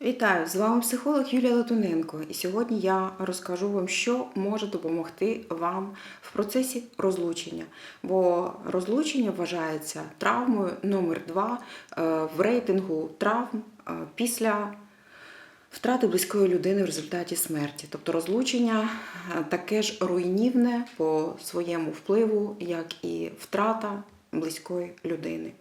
Вітаю! З вами психолог Юлія Латуненко. І сьогодні я розкажу вам, що може допомогти вам в процесі розлучення. Бо розлучення вважається травмою номер два е, в рейтингу травм е, після втрати близької людини в результаті смерті. Тобто розлучення е, таке ж руйнівне по своєму впливу, як і втрата близької людини.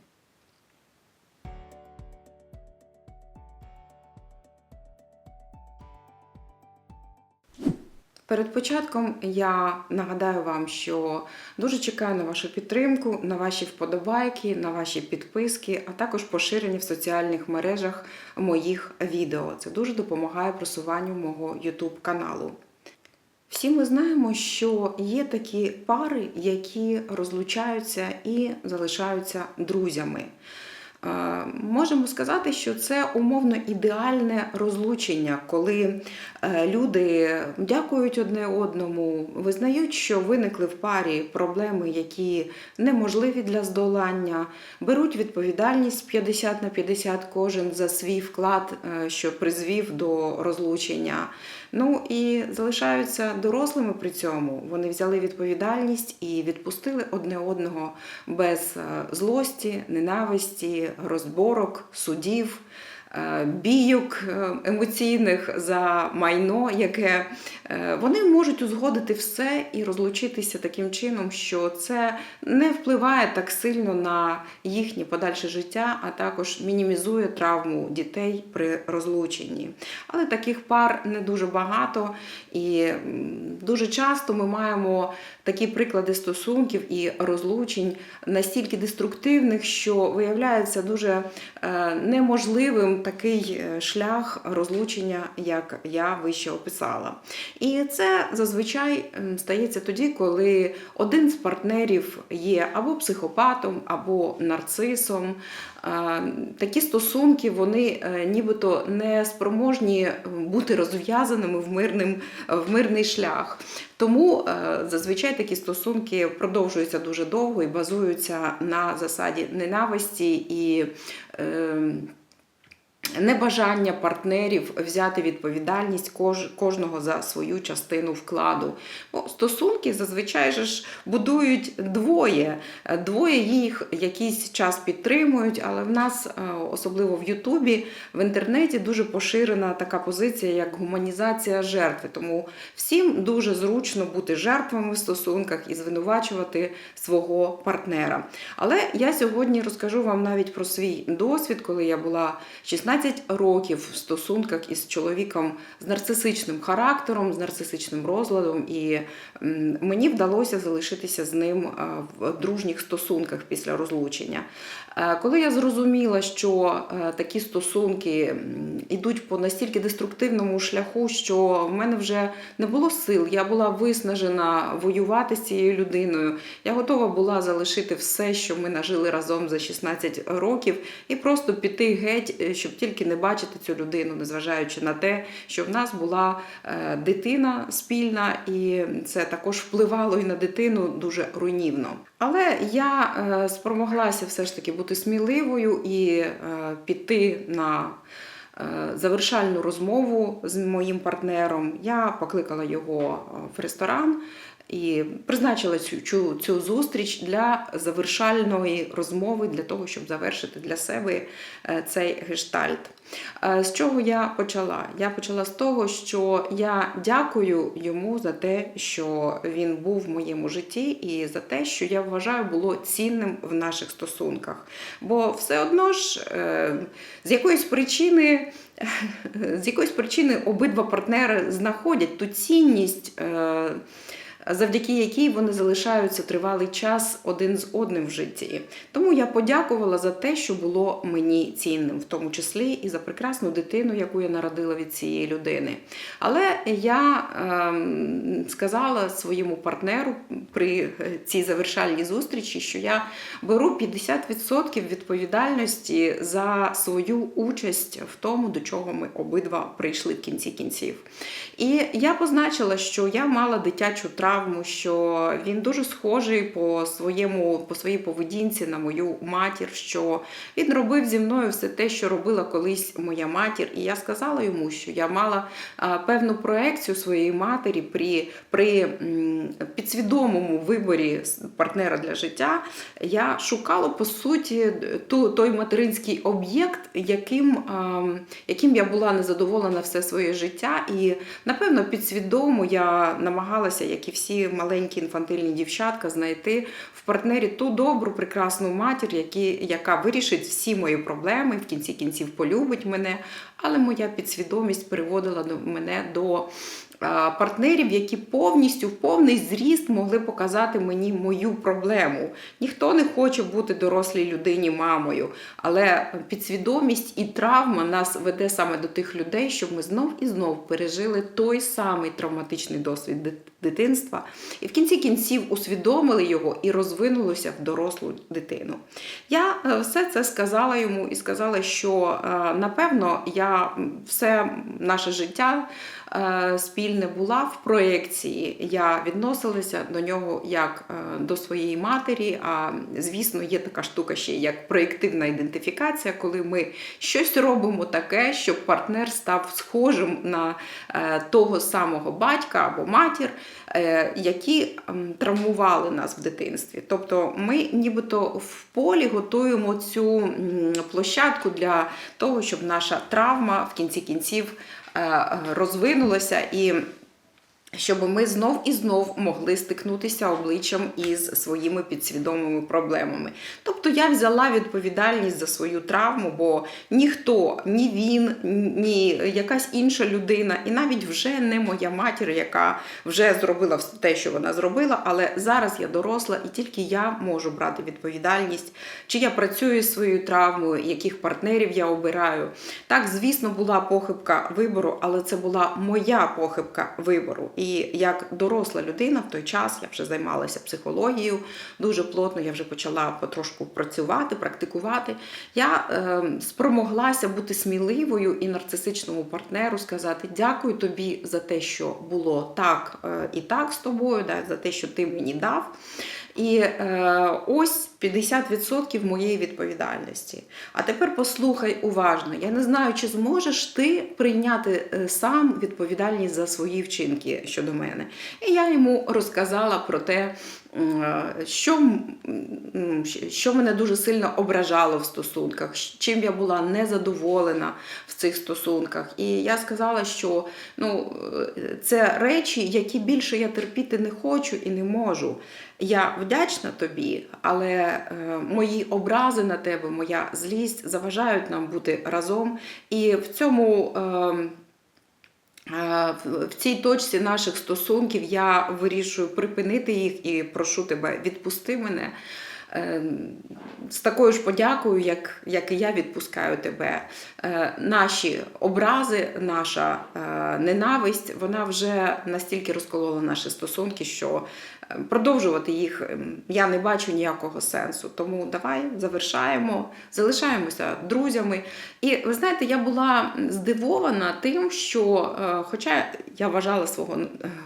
Перед початком я нагадаю вам, що дуже чекаю на вашу підтримку, на ваші вподобайки, на ваші підписки, а також поширення в соціальних мережах моїх відео. Це дуже допомагає просуванню мого YouTube каналу. Всі ми знаємо, що є такі пари, які розлучаються і залишаються друзями. Е, Можемо сказати, що це умовно ідеальне розлучення, коли е, люди дякують одне одному, визнають, що виникли в парі проблеми, які неможливі для здолання, беруть відповідальність 50 на 50 кожен за свій вклад, е, що призвів до розлучення. Ну і залишаються дорослими при цьому. Вони взяли відповідальність і відпустили одне одного без е, злості, ненависті, розборок, судів. Е, Бійок е, емоційних за майно, яке е, вони можуть узгодити все і розлучитися таким чином, що це не впливає так сильно на їхнє подальше життя, а також мінімізує травму дітей при розлученні. Але таких пар не дуже багато, і дуже часто ми маємо такі приклади стосунків і розлучень настільки деструктивних, що виявляється дуже е, неможливим такий е, шлях розлучення, як я вище описала. І це зазвичай стається тоді, коли один з партнерів є або психопатом, або нарцисом. Е, Такі стосунки вони е, нібито не спроможні бути розв'язаними в, мирним, в мирний шлях. Тому е, зазвичай такі стосунки продовжуються дуже довго і базуються на засаді ненависті і. Небажання партнерів взяти відповідальність кож, кожного за свою частину вкладу. Бо стосунки зазвичай ж будують двоє. Двоє їх якийсь час підтримують, але в нас, е, особливо в Ютубі, в інтернеті дуже поширена така позиція, як гуманізація жертви. Тому всім дуже зручно бути жертвами в стосунках і звинувачувати свого партнера. Але я сьогодні розкажу вам навіть про свій досвід, коли я була 16 років в стосунках із чоловіком з нарцисичним характером, з нарцисичним розладом, і мені вдалося залишитися з ним е, в дружніх стосунках після розлучення. Е, Коли я зрозуміла, що е, такі стосунки м, ідуть по настільки деструктивному шляху, що в мене вже не було сил, я була виснажена воювати з цією людиною. Я готова була залишити все, що ми нажили разом за 16 років, і просто піти геть, щоб тільки не бачити цю людину, незважаючи на те, що в нас була е, дитина спільна, і це також впливало і на дитину дуже руйнівно. Але я е, спромоглася все ж таки бути сміливою і е, піти на завершальну розмову з моїм партнером. Я покликала його в ресторан. І призначила цю, цю, цю зустріч для завершальної розмови, для того, щоб завершити для себе е, цей гештальт. Е, З чого я почала? Я почала з того, що я дякую йому за те, що він був в моєму житті, і за те, що я вважаю було цінним в наших стосунках. Бо все одно ж е, з якоїсь причини. З якоїсь причини обидва партнери знаходять ту цінність, завдяки якій вони залишаються тривалий час один з одним в житті. Тому я подякувала за те, що було мені цінним, в тому числі і за прекрасну дитину, яку я народила від цієї людини. Але я ем, сказала своєму партнеру при е, цій завершальній зустрічі, що я беру 50% відповідальності за свою участь в тому, до чого ми обидва прийшли в кінці кінців. І я позначила, що я мала дитячу травму травму, що він дуже схожий по своєму по своїй поведінці на мою матір. Що він робив зі мною все те, що робила колись моя матір. І я сказала йому, що я мала певну проекцію своєї матері при, при підсвідомому виборі партнера для життя. Я шукала по суті ту, той материнський об'єкт, яким, яким я була незадоволена все своє життя. І напевно підсвідомо я намагалася, як і всі маленькі інфантильні дівчатка, знайти в партнері ту добру, прекрасну матір, які, яка вирішить всі мої проблеми, в кінці кінців полюбить мене. Але моя підсвідомість приводила до мене до партнерів, які повністю в повний зріст могли показати мені мою проблему. Ніхто не хоче бути дорослій людині мамою, але підсвідомість і травма нас веде саме до тих людей, щоб ми знов і знов пережили той самий травматичний досвід дитинства, і в кінці кінців усвідомили його і розвинулося в дорослу дитину. Я е, все це сказала йому і сказала, що е, напевно я все наше життя е, спільне була в проєкції. Я відносилася до нього як е, до своєї матері. А звісно, є така штука ще як проєктивна ідентифікація, коли ми щось робимо таке, щоб партнер став схожим на е, того самого батька або матір, е, які травмували нас в дитинстві. Тобто ми нібито в полі готуємо цю площадку для того, щоб наша травма в кінці кінців е, розвинулася і. Щоб ми знов і знов могли стикнутися обличчям із своїми підсвідомими проблемами. Тобто я взяла відповідальність за свою травму, бо ніхто, ні він, ні якась інша людина, і навіть вже не моя матір, яка вже зробила все те, що вона зробила, але зараз я доросла і тільки я можу брати відповідальність, чи я працюю з своєю травмою, яких партнерів я обираю. Так, звісно, була похибка вибору, але це була моя похибка вибору. І як доросла людина в той час я вже займалася психологією дуже плотно. Я вже почала потрошку працювати, практикувати. Я е, спромоглася бути сміливою і нарцисичному партнеру сказати дякую тобі за те, що було так е, і так з тобою, да, за те, що ти мені дав. І е, ось 50% моєї відповідальності. А тепер послухай уважно. Я не знаю, чи зможеш ти прийняти е, сам відповідальність за свої вчинки щодо мене. І я йому розказала про те, е, що, що мене дуже сильно ображало в стосунках, чим я була незадоволена в цих стосунках. І я сказала, що ну, е, це речі, які більше я терпіти не хочу і не можу. Я вдячна тобі, але мої образи на тебе, моя злість заважають нам бути разом. І в цьому. Е, е, в- цій точці наших стосунків я вирішую припинити їх і прошу тебе, відпусти мене е, з такою ж подякою, як, як і я відпускаю тебе. Е, Наші образи, наша е, ненависть, вона вже настільки розколола наші стосунки, що е, продовжувати їх ем, я не бачу ніякого сенсу. Тому давай завершаємо, залишаємося друзями. І ви знаєте, я була здивована тим, що, хоча я вважала свого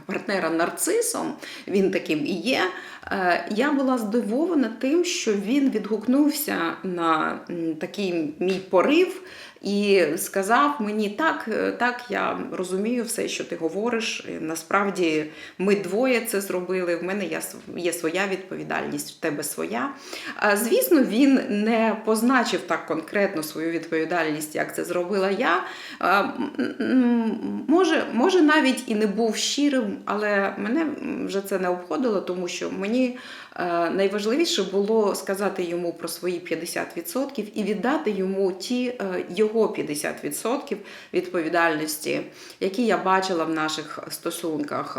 партнера нарцисом, він таким і є. Е, Я була здивована тим, що він відгукнувся на такий мій порив і сказав мені: так, е, так, я розумію все, що ти говориш. Е, Насправді ми двоє це зробили. В мене є своя відповідальність, в тебе своя. Звісно, він не позначив так конкретно свою відповідальність, як це зробила я. Може, може, навіть і не був щирим, але мене вже це не обходило, тому що мені е, найважливіше було сказати йому про свої 50% і віддати йому ті е, його 50% відповідальності, які я бачила в наших стосунках.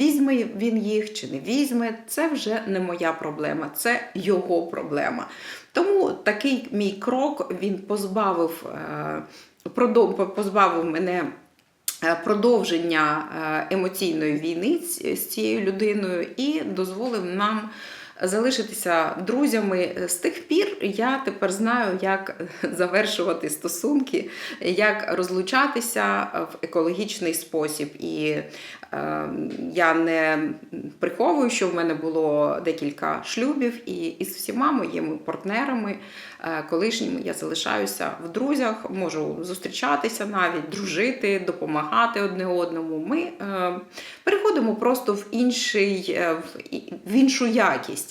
Візьме він їх чи не візьме, це вже не моя проблема, це його проблема. Тому такий мій крок він позбавив, е, позбавив мене. Е, Продовження е, емоційної війни з з цією людиною і дозволив нам залишитися друзями. З тих пір я тепер знаю, як завершувати стосунки, як розлучатися в екологічний спосіб. І Е, Я не приховую, що в мене було декілька шлюбів, і із всіма моїми партнерами, е, колишніми я залишаюся в друзях, можу зустрічатися навіть, дружити, допомагати одне одному. Ми е, переходимо просто в інший, е, в іншу якість.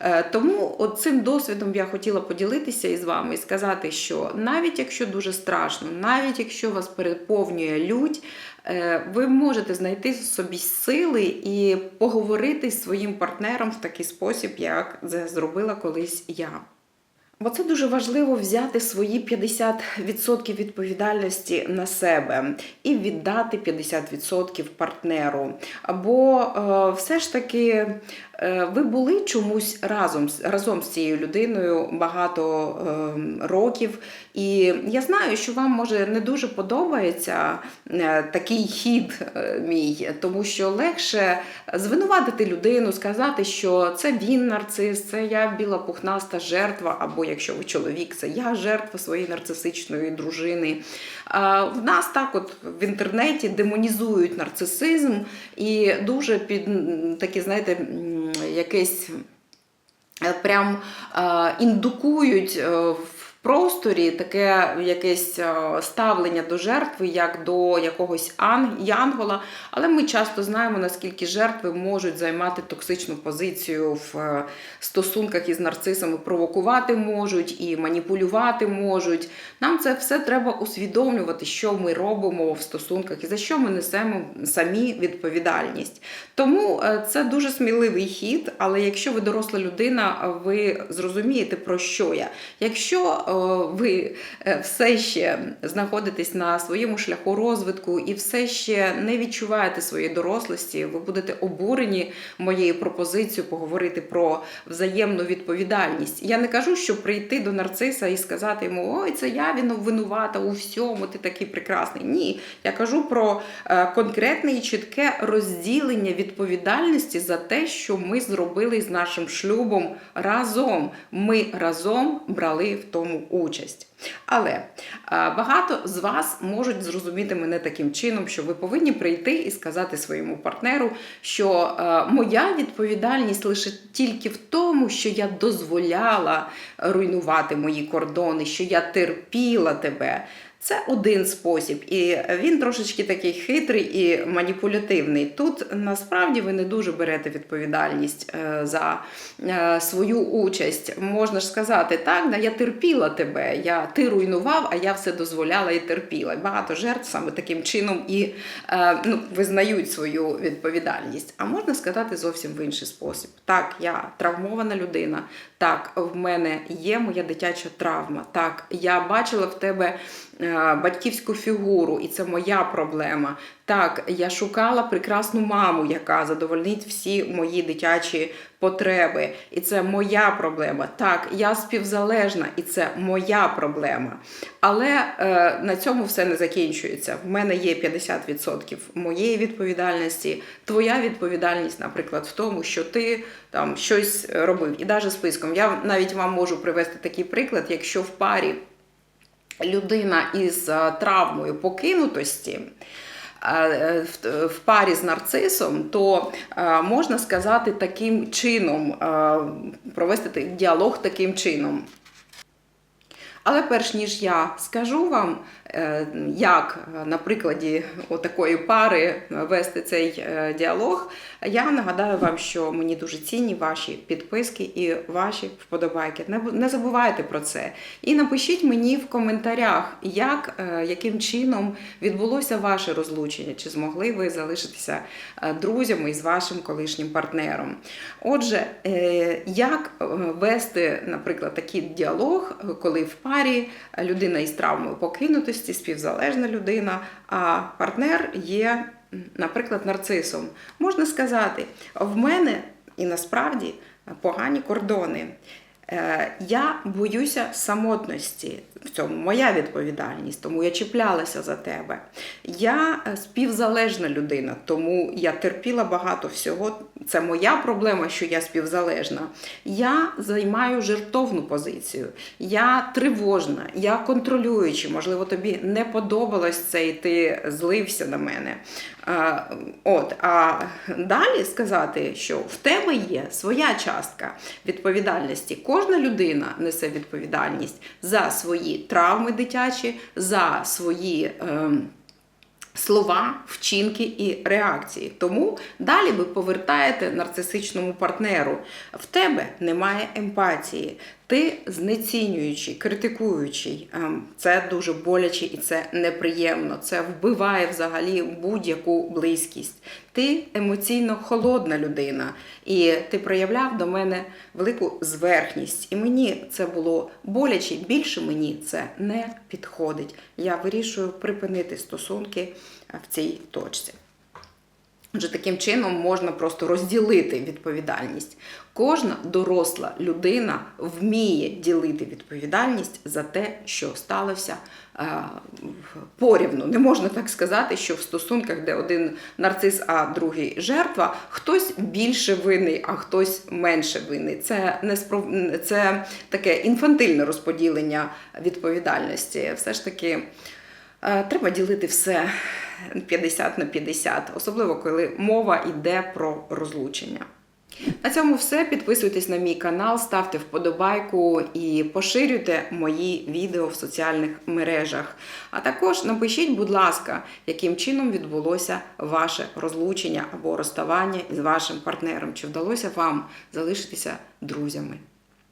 Е, Тому цим досвідом я хотіла поділитися із вами і сказати, що навіть якщо дуже страшно, навіть якщо вас переповнює лють, е, ви можете знайти в собі сили і поговорити з своїм партнером в такий спосіб, як це зробила колись я. Бо це дуже важливо взяти свої 50% відповідальності на себе і віддати 50% партнеру. Бо е, все ж таки ви були чомусь разом, разом з цією людиною багато е, років. І я знаю, що вам може не дуже подобається е, такий хід е, мій, тому що легше звинуватити людину, сказати, що це він нарцис, це я біла пухнаста жертва, або якщо ви чоловік, це я жертва своєї нарцисичної дружини. В нас так, от в інтернеті демонізують нарцисизм і дуже під такі, знаєте, якесь е, прям е, індукують е, в просторі таке якесь е, ставлення до жертви, як до якогось янгола. Але ми часто знаємо, наскільки жертви можуть займати токсичну позицію в е, стосунках із нарцисами, провокувати можуть і маніпулювати можуть. Нам це все треба усвідомлювати, що ми робимо в стосунках і за що ми несемо самі відповідальність. Тому е, це дуже сміливий хід, але якщо ви доросла людина, ви зрозумієте про що я. Якщо ви е, все ще знаходитесь на своєму шляху розвитку і все ще не відчуваєте своєї дорослості, ви будете обурені моєю пропозицією поговорити про взаємну відповідальність. Я не кажу, що прийти до нарциса і сказати йому: Ой, це я він винувата у всьому, ти такий прекрасний. Ні, я кажу про е, конкретне і чітке розділення відповідальності за те, що ми зробили з нашим шлюбом разом. Ми разом брали в тому участь. Але багато з вас можуть зрозуміти мене таким чином, що ви повинні прийти і сказати своєму партнеру, що моя відповідальність лише тільки в тому, що я дозволяла руйнувати мої кордони, що я терпіла тебе. Це один спосіб, і він трошечки такий хитрий і маніпулятивний. Тут насправді ви не дуже берете відповідальність е, за е, свою участь. Можна ж сказати, так, я терпіла тебе, я, ти руйнував, а я все дозволяла і терпіла. Багато жертв саме таким чином і е, ну, визнають свою відповідальність. А можна сказати зовсім в інший спосіб. Так, я травмована людина. Так, в мене є моя дитяча травма. Так, я бачила в тебе батьківську фігуру, і це моя проблема. Так, я шукала прекрасну маму, яка задовольнить всі мої дитячі потреби, і це моя проблема. Так, я співзалежна, і це моя проблема. Але е, на цьому все не закінчується. В мене є 50% моєї відповідальності. Твоя відповідальність, наприклад, в тому, що ти там щось робив. І навіть списком. Я навіть вам можу привести такий приклад, якщо в парі людина із е, травмою покинутості. е, в- парі з нарцисом, то е, можна сказати таким чином, провести діалог таким чином. Але перш ніж я скажу вам, як е, на прикладі такої пари вести цей е, діалог, я нагадаю вам, що мені дуже цінні ваші підписки і ваші вподобайки. Не забувайте про це. І напишіть мені в коментарях, як, е, яким чином відбулося ваше розлучення, чи змогли ви залишитися друзями із вашим колишнім партнером. Отже, як вести, наприклад, такий діалог, коли в парі людина із травмою покинутості, співзалежна людина, а партнер є, наприклад, нарцисом. Можна сказати, в мене і насправді погані кордони. Е, Я боюся самотності. В цьому моя відповідальність, тому я чіплялася за тебе. Я е, співзалежна людина, тому я терпіла багато всього. Це моя проблема, що я співзалежна. Я займаю жертовну позицію. Я тривожна, я контролююча. Можливо, тобі не подобалось це, і ти злився на мене. От, а далі сказати, що в тебе є своя частка відповідальності. Кожна людина несе відповідальність за свої травми дитячі, за свої. Е, Слова, вчинки і реакції. Тому далі ви повертаєте нарцисичному партнеру. В тебе немає емпатії. Ти знецінюючий, критикуючий. Ем, Це дуже боляче і це неприємно. Це вбиває взагалі будь-яку близькість. Ти емоційно холодна людина, і ти проявляв до мене велику зверхність. І мені це було боляче. Більше мені це не підходить. Я вирішую припинити стосунки в цій точці. Отже, таким чином можна просто розділити відповідальність. Кожна доросла людина вміє ділити відповідальність за те, що сталося е, порівну. Не можна так сказати, що в стосунках, де один нарцис, а другий жертва, хтось більше винний, а хтось менше винний. Це не спров... це таке інфантильне розподілення відповідальності. Все ж таки. Е, Треба ділити все 50 на 50, особливо коли мова йде про розлучення. На цьому все. Підписуйтесь на мій канал, ставте вподобайку і поширюйте мої відео в соціальних мережах. А також напишіть, будь ласка, яким чином відбулося ваше розлучення або розставання із вашим партнером. Чи вдалося вам залишитися друзями?